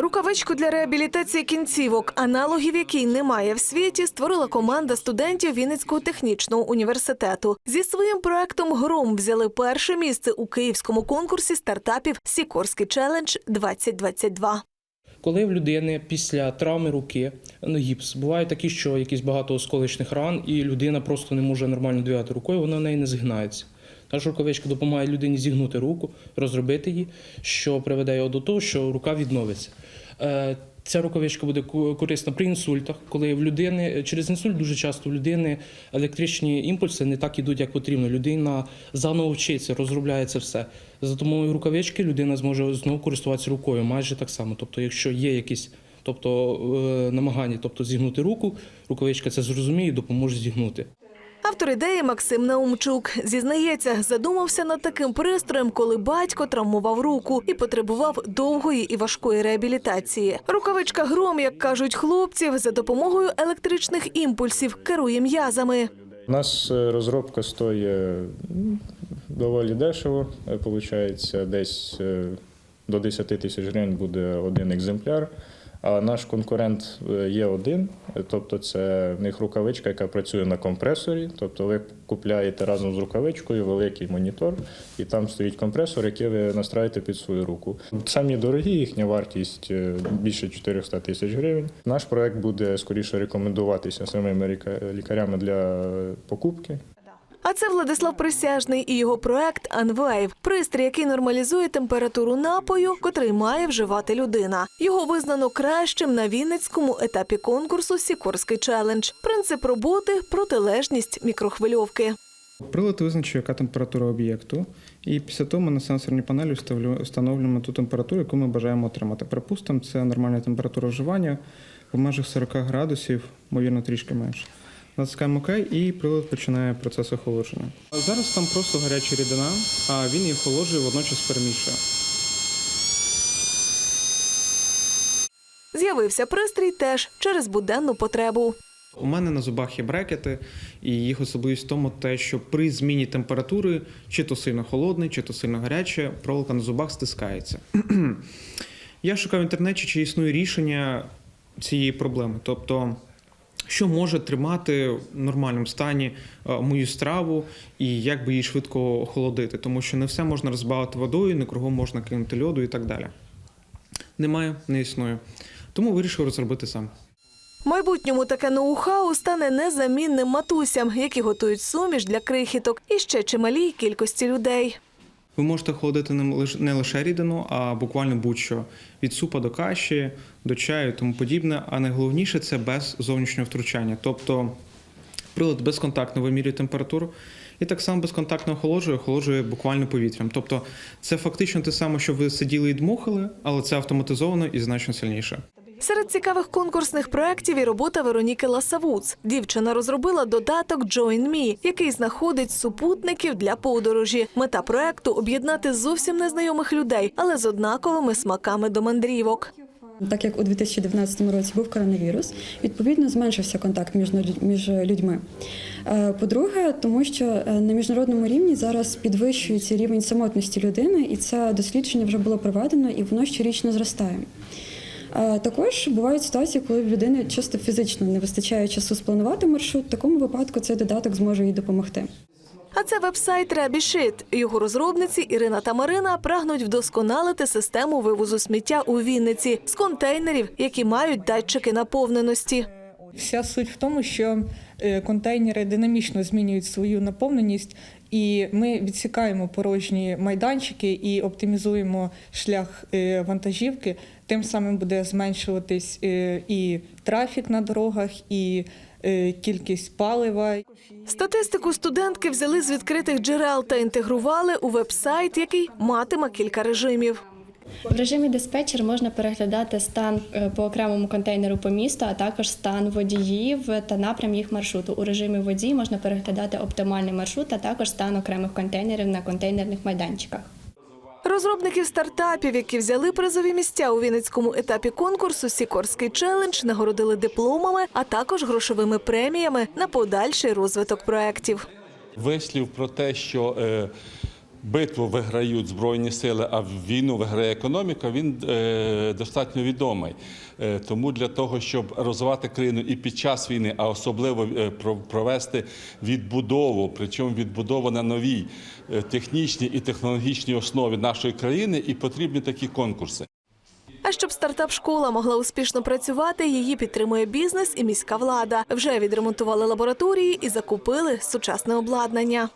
Рукавичку для реабілітації кінцівок, аналогів якій немає в світі, створила команда студентів Вінницького технічного університету. Зі своїм проектом Гром взяли перше місце у київському конкурсі стартапів Сікорський челендж 2022 Коли в людини після травми руки ну, гіпс, бувають такі, що якісь багато осколочних ран, і людина просто не може нормально двигати рукою, вона в неї не згинається. Наша рукавичка допомагає людині зігнути руку, розробити її, що приведе його до того, що рука відновиться. Е, Ця рукавичка буде корисна при інсультах, коли в людини через інсульт дуже часто в людини електричні імпульси не так ідуть, як потрібно. Людина заново вчиться, розробляється все. За допомогою рукавички людина зможе знову користуватися рукою майже так само. Тобто, якщо є якісь тобто, е, намагання, тобто зігнути руку, рукавичка це зрозуміє і допоможе зігнути. Автор ідеї Максим Наумчук зізнається, задумався над таким пристроєм, коли батько травмував руку і потребував довгої і важкої реабілітації. Рукавичка гром, як кажуть хлопців, за допомогою електричних імпульсів керує м'язами. У нас е, розробка стоїть доволі дешево. Виходить, десь е, до 10 тисяч гривень буде один екземпляр. А наш конкурент е, є один, тобто це в них рукавичка, яка працює на компресорі. Тобто ви купляєте разом з рукавичкою великий монітор, і там стоїть компресор, який ви настраєте під свою руку. Самі дорогі, їхня вартість е, більше 400 тисяч гривень. Наш проект буде скоріше рекомендуватися самими лікарями для е, покупки. А це Владислав Присяжний і його проект Анвейв – пристрій, який нормалізує температуру напою, котрий має вживати людина. Його визнано кращим на Вінницькому етапі конкурсу Сікорський челендж. Принцип роботи протилежність мікрохвильовки. Прилад визначує, яка температура об'єкту, і після того ми на сенсорній панелі встановлюємо ту температуру, яку ми бажаємо отримати. Припустимо, це нормальна температура вживання в межах 40 градусів, ймовірно, трішки менше. Натискаємо ОК і прилад починає процес охолодження. Зараз там просто гаряча рідина, а він її охолоджує, водночас перемішує. З'явився пристрій теж через буденну потребу. У мене на зубах є брекети, і їх особливість в тому, те, що при зміні температури, чи то сильно холодний, чи то сильно гаряче, проволока на зубах стискається. Я шукав в інтернеті, чи існує рішення цієї проблеми. Тобто, що може тримати в нормальному стані е, мою страву і як би її швидко охолодити, тому що не все можна розбавити водою, не кругом можна кинути льоду і так далі. Немає, не існує. Тому вирішив розробити сам. Майбутньому таке ноу-хау стане незамінним матусям, які готують суміш для крихіток і ще чималій кількості людей. Ви можете холодити не лиш- не лише рідину, а буквально будь-що від супа до каші, до чаю тому подібне. А найголовніше це без зовнішнього втручання. Тобто прилад безконтактно вимірює температуру і так само безконтактно охолоджує, охолоджує буквально повітрям. Тобто це фактично те саме, що ви сиділи і дмухали, але це автоматизовано і значно сильніше. Серед цікавих конкурсних проєктів і робота Вероніки Ласавуц. Дівчина розробила додаток Join Me, який знаходить супутників для подорожі. Мета проекту об'єднати зовсім незнайомих людей, але з однаковими смаками до мандрівок. Так як у 2019 році був коронавірус, відповідно зменшився контакт між людьми. Е, По-друге, тому що е, на міжнародному рівні зараз підвищується рівень самотності людини, і це дослідження вже було проведено, і воно щорічно зростає. Також бувають ситуації, коли в людини чисто фізично не вистачає часу спланувати маршрут. В такому випадку цей додаток зможе їй допомогти. А це вебсайт Ребішит. Його розробниці Ірина та Марина прагнуть вдосконалити систему вивозу сміття у Вінниці з контейнерів, які мають датчики наповненості. Вся суть в тому, що е, контейнери динамічно змінюють свою наповненість, і ми відсікаємо порожні майданчики і оптимізуємо шлях е, вантажівки. Тим самим буде зменшуватись е, і трафік на дорогах, і кількість палива. Статистику студентки взяли з відкритих джерел та інтегрували у вебсайт, який матиме кілька режимів. В режимі диспетчер можна переглядати стан е, по окремому контейнеру по місту, а також стан водіїв та напрям їх маршруту. У режимі водій можна переглядати оптимальний маршрут, а також стан окремих контейнерів на контейнерних майданчиках. Розробників стартапів, які взяли призові місця у Вінницькому етапі конкурсу Сікорський челендж, нагородили дипломами, а також грошовими преміями на подальший розвиток проєктів. вислів про те, що е, битву виграють збройні сили, а війну виграє економіка, він е, достатньо відомий. Е, тому для того, щоб розвивати країну і під час війни, а особливо е, про- провести відбудову, причому відбудову на новій технічній і технологічній основі нашої країни, і потрібні такі конкурси. А щоб стартап-школа могла успішно працювати, її підтримує бізнес і міська влада. Вже відремонтували лабораторії і закупили сучасне обладнання.